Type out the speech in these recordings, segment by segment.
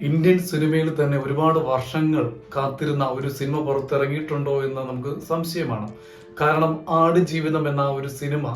Indian സിനിമയിൽ തന്നെ ഒരുപാട് വർഷങ്ങൾ കാത്തിരുന്ന ഒരു സിനിമ പുറത്തിറങ്ങിയിട്ടുണ്ടോ എന്ന് നമുക്ക് സംശയമാണ്. കാരണം ആട് ജീവിതം എന്ന ഒരു സിനിമ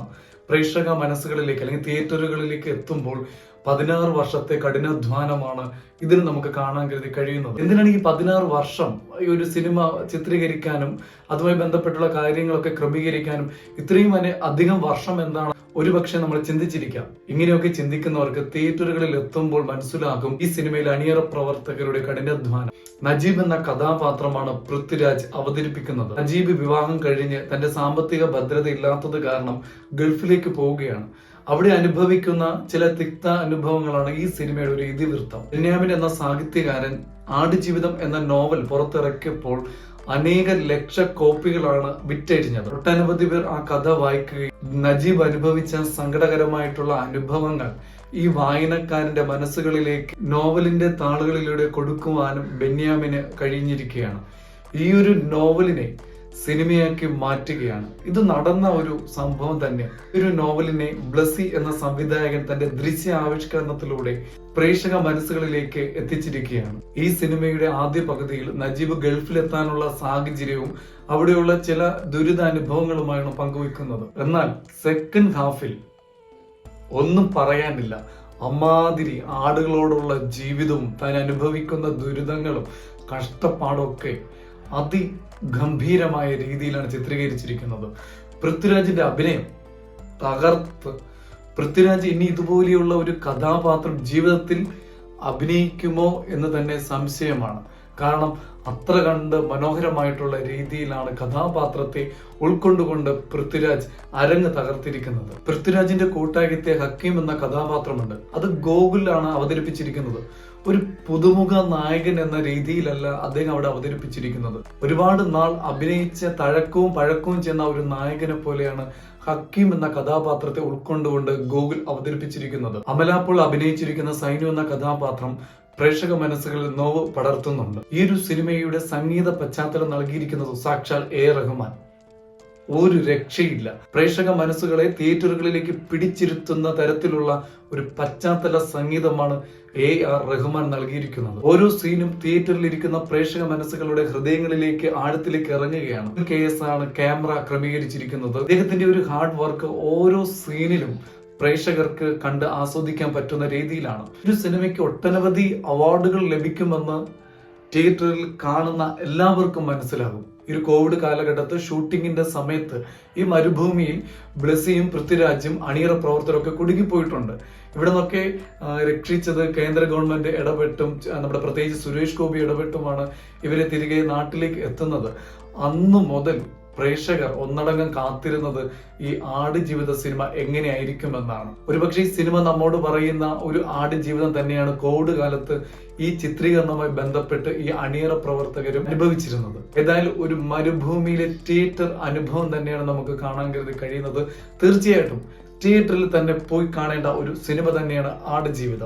പ്രേക്ഷക മനസ്സുകളിലേക്ക് അല്ലെങ്കിൽ തിയേറ്ററുകളിലേക്ക് എത്തുമ്പോൾ പതിനാറ് വർഷത്തെ കഠിനാധ്വാനമാണ് ഇതിന് നമുക്ക് കാണാൻ കരുതി കഴിയുന്നത്. എന്തിനാണ് ഈ പതിനാറ് വർഷം ഈ ഒരു സിനിമ ചിത്രീകരിക്കാനും അതുമായി ബന്ധപ്പെട്ടുള്ള കാര്യങ്ങളൊക്കെ ക്രമീകരിക്കാനും ഇത്രയും അധികം വർഷം എന്താണ് ഒരുപക്ഷെ നമ്മൾ ചിന്തിച്ചിരിക്കാം. ഇങ്ങനെയൊക്കെ ചിന്തിക്കുന്നവർക്ക് തിയേറ്ററുകളിൽ എത്തുമ്പോൾ മനസ്സിലാകും ഈ സിനിമയിൽ അണിയറ പ്രവർത്തകരുടെ കഠിനാധ്വാനം. നജീബ് എന്ന കഥാപാത്രമാണ് പൃഥ്വിരാജ് അവതരിപ്പിക്കുന്നത്. നജീബ് വിവാഹം കഴിഞ്ഞ് തന്റെ സാമ്പത്തിക ഭദ്രത ഇല്ലാത്തത് കാരണം ഗൾഫിലേക്ക് പോവുകയാണ്. അവിടെ അനുഭവിക്കുന്ന ചില തിക്ത അനുഭവങ്ങളാണ് ഈ സിനിമയുടെ ഒരു ഇതിവൃത്തം. ബെന്യാമിൻ എന്ന സാഹിത്യകാരൻ ആടുജീവിതം എന്ന നോവൽ പുറത്തിറക്കിയപ്പോൾ അനേക ലക്ഷ കോപ്പികളാണ് വിറ്റഴിഞ്ഞത്. ഒട്ടനവധി പേർ ആ കഥ വായിക്കുകയും നജീബ് അനുഭവിച്ച സങ്കടകരമായിട്ടുള്ള അനുഭവങ്ങൾ ഈ വായനക്കാരന്റെ മനസ്സുകളിലേക്ക് നോവലിന്റെ താളുകളിലൂടെ കൊടുക്കുവാനും ബെന്യാമിന് കഴിഞ്ഞിരിക്കുകയാണ്. ഈ ഒരു നോവലിനെ സിനിമയാക്കി മാറ്റുകയാണ്. ഇത് നടന്ന ഒരു സംഭവം തന്നെ. ഒരു നോവലിനെ ബ്ലസി എന്ന സംവിധായകൻ തന്റെ ദൃശ്യ ആവിഷ്കരണത്തിലൂടെ പ്രേക്ഷക മനസ്സുകളിലേക്ക് എത്തിച്ചിരിക്കുകയാണ്. ഈ സിനിമയുടെ ആദ്യ പകുതിയിൽ നജീബ് ഗൾഫിലെത്താനുള്ള സാഹചര്യവും അവിടെയുള്ള ചില ദുരിതാനുഭവങ്ങളുമാണ് പങ്കുവെക്കുന്നത് എന്നാൽ സെക്കൻഡ് ഹാഫിൽ ഒന്നും പറയാനില്ല. അമ്മാതിരി ആടുകളോടുള്ള ജീവിതവും താൻ അനുഭവിക്കുന്ന ദുരിതങ്ങളും കഷ്ടപ്പാടൊക്കെ അതിഗംഭീരമായ രീതിയിലാണ് ചിത്രീകരിച്ചിരിക്കുന്നത്. പൃഥ്വിരാജിന്റെ അഭിനയം തകർത്ത്. പൃഥ്വിരാജ് ഇനി ഇതുപോലെയുള്ള ഒരു കഥാപാത്രം ജീവിതത്തിൽ അഭിനയിക്കുമോ എന്ന് തന്നെ സംശയമാണ്. കാരണം അത്ര കണ്ട് മനോഹരമായിട്ടുള്ള രീതിയിലാണ് കഥാപാത്രത്തെ ഉൾക്കൊണ്ടുകൊണ്ട് പൃഥ്വിരാജ് അരങ്ങ് തകർത്തിരിക്കുന്നത്. പൃഥ്വിരാജിന്റെ കൂട്ടാകിത്തെ ഹക്കീം എന്ന കഥാപാത്രമുണ്ട്. അത് ഗോകുലാണ് അവതരിപ്പിച്ചിരിക്കുന്നത്. ഒരു പുതുമുഖ നായകൻ എന്ന രീതിയിലല്ല അദ്ദേഹം അവിടെ അവതരിപ്പിച്ചിരിക്കുന്നത്. ഒരുപാട് നാൾ അഭിനയിച്ച തഴക്കവും പഴക്കവും ചെന്ന ഒരു നായകനെ പോലെയാണ് ഹക്കീം എന്ന കഥാപാത്രത്തെ ഉൾക്കൊണ്ടുകൊണ്ട് ഗൂഗിൾ അവതരിപ്പിച്ചിരിക്കുന്നത്. അമലാപ്പോൾ അഭിനയിച്ചിരിക്കുന്ന സൈനു എന്ന കഥാപാത്രം പ്രേക്ഷക മനസ്സുകളിൽ നോവ് പടർത്തുന്നുണ്ട്. ഈ ഒരു സിനിമയുടെ സംഗീത പശ്ചാത്തലം നൽകിയിരിക്കുന്നത് സാക്ഷാൽ എ. റഹ്മാൻ. ഒരു രക്ഷയില്ല. പ്രേക്ഷക മനസ്സുകളെ തിയേറ്ററുകളിലേക്ക് പിടിച്ചിരുത്തുന്ന തരത്തിലുള്ള ഒരു പശ്ചാത്തല സംഗീതമാണ് എ. ആർ. റഹ്മാൻ നൽകിയിരിക്കുന്നത്. ഓരോ സീനും തിയേറ്ററിൽ ഇരിക്കുന്ന പ്രേക്ഷക മനസ്സുകളുടെ ഹൃദയങ്ങളിലേക്ക് ആഴത്തിലേക്ക് ഇറങ്ങുകയാണ്. കെ. എസ്. ആണ് ക്യാമറ ക്രമീകരിച്ചിരിക്കുന്നത്. അദ്ദേഹത്തിന്റെ ഒരു ഹാർഡ് വർക്ക് ഓരോ സീനിലും പ്രേക്ഷകർക്ക് കണ്ട് ആസ്വദിക്കാൻ പറ്റുന്ന രീതിയിലാണ്. ഒരു സിനിമയ്ക്ക് ഒട്ടനവധി അവാർഡുകൾ ലഭിക്കുമെന്ന് തിയേറ്ററിൽ കാണുന്ന എല്ലാവർക്കും മനസ്സിലാകും. ഈ ഒരു കോവിഡ് കാലഘട്ടത്ത് ഷൂട്ടിങ്ങിന്റെ സമയത്ത് ഈ മരുഭൂമിയിൽ ബ്ലസിയും പൃഥ്വിരാജും അണിയറ പ്രവർത്തകരൊക്കെ കുടുങ്ങിപ്പോയിട്ടുണ്ട്. ഇവിടെ നിന്നൊക്കെ രക്ഷിച്ചത് കേന്ദ്ര ഗവൺമെന്റ് ഇടപെട്ടും നമ്മുടെ പ്രത്യേകിച്ച് സുരേഷ് ഗോപി ഇടപെട്ടുമാണ് ഇവരെ തിരികെ നാട്ടിലേക്ക് എത്തുന്നത്. അന്ന് മുതൽ പ്രേക്ഷകർ ഒന്നടങ്കം കാത്തിരുന്നത് ഈ ആട് ജീവിത സിനിമ എങ്ങനെയായിരിക്കുമെന്നാണ്. ഒരുപക്ഷെ ഈ സിനിമ നമ്മോട് പറയുന്ന ഒരു ആട് ജീവിതം തന്നെയാണ് കോവിഡ് കാലത്ത് ഈ ചിത്രീകരണവുമായി ബന്ധപ്പെട്ട് ഈ അണിയറ പ്രവർത്തകരും അനുഭവിച്ചിരുന്നത്. ഏതായാലും ഒരു മരുഭൂമിയിലെ തിയേറ്റർ അനുഭവം തന്നെയാണ് നമുക്ക് കാണാൻ കരുതി കഴിയുന്നത്. തീർച്ചയായിട്ടും തിയേറ്ററിൽ തന്നെ പോയി കാണേണ്ട ഒരു സിനിമ തന്നെയാണ് ആട് ജീവിതം.